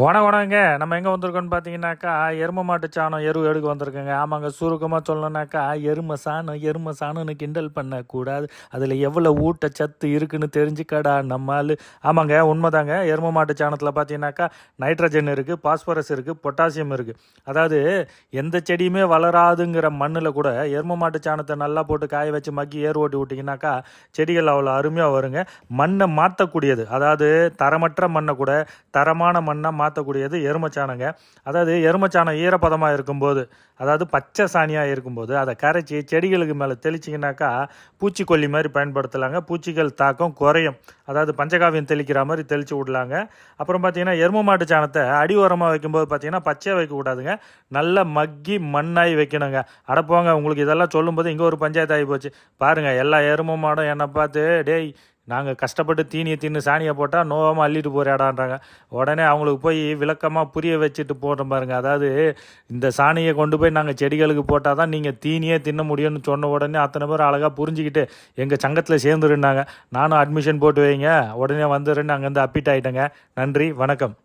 வணக்கம் நம்ம எங்கே வந்திருக்கோம்னு பார்த்தீங்கன்னாக்கா எரும மாட்டு சாணம் எரு எடுக்க வந்திருக்கோங்க. ஆமாங்க சுருக்கமாக சொல்லணுன்னாக்கா எருமை சாணம் எருமை சாணம்னு கிண்டல் பண்ணக்கூடாது. அதில் எவ்வளோ ஊட்டச்சத்து இருக்குன்னு தெரிஞ்சுக்கடா நம்மால் ஆமாங்க உண்மைதாங்க. எரும மாட்டு சாணத்தில் பார்த்தீங்கன்னாக்கா நைட்ரஜன் இருக்குது பாஸ்பரஸ் இருக்குது பொட்டாசியம் இருக்குது அதாவது எந்த செடியுமே வளராதுங்கிற மண்ணில் கூட எரும மாட்டு சாணத்தை நல்லா போட்டு காய வச்சு மக்கி ஏர் ஓட்டி விட்டிங்கனாக்கா செடிகள் அவ்வளோ அருமையாக வருங்க. மண்ணை மாற்றக்கூடியது அதாவது தரமற்ற மண்ணை கூட தரமான மண்ணை மாற்றக்கூடியது எருமச்சாணங்க. அதாவது எருமச்சாணம் ஈரப்பதமாக இருக்கும்போது அதாவது பச்சை சாணியாக இருக்கும்போது அதை கரைச்சி செடிகளுக்கு மேலே தெளிச்சிங்கனாக்கா பூச்சிக்கொல்லி மாதிரி பயன்படுத்தலாங்க. பூச்சிகள் தாக்கம் குறையும். அதாவது பஞ்சகாவியம் தெளிக்கிற மாதிரி தெளித்து விடலாங்க. அப்புறம் பார்த்தீங்கன்னா எரும மாட்டு சாணத்தை அடி உரமாக வைக்கும்போது பார்த்திங்கன்னா பச்சையாக வைக்கக்கூடாதுங்க நல்லா மக்கி மண்ணாகி வைக்கணுங்க. அடப்போங்க உங்களுக்கு இதெல்லாம் சொல்லும்போது இங்கே ஒரு பஞ்சாயத்து ஆகி போச்சு. பாருங்கள் எல்லா எரும மாடும் என்னை பார்த்து டேய் நாங்கள் கஷ்டப்பட்டு தீனியை தின்னு சாணியை போட்டால் நோவாமல் அள்ளிட்டு போகிறாடான்றாங்க உடனே அவங்களுக்கு போய் விளக்கமாக புரிய வச்சுட்டு போடுறோம் பாருங்க. அதாவது இந்த சாணியை கொண்டு போய் நாங்கள் செடிகளுக்கு போட்டால் தான் நீங்கள் தீனியே தின்ன முடியும்னு சொன்ன உடனே அத்தனை பேர் அழகாக புரிஞ்சுக்கிட்டு எங்கள் சங்கத்தில் சேர்ந்துருந்தாங்க நானும் அட்மிஷன் போட்டு வைங்க. உடனே வந்துடுறேன்னு அங்கேருந்து அப்பிட் ஆகிட்டேங்க நன்றி வணக்கம்.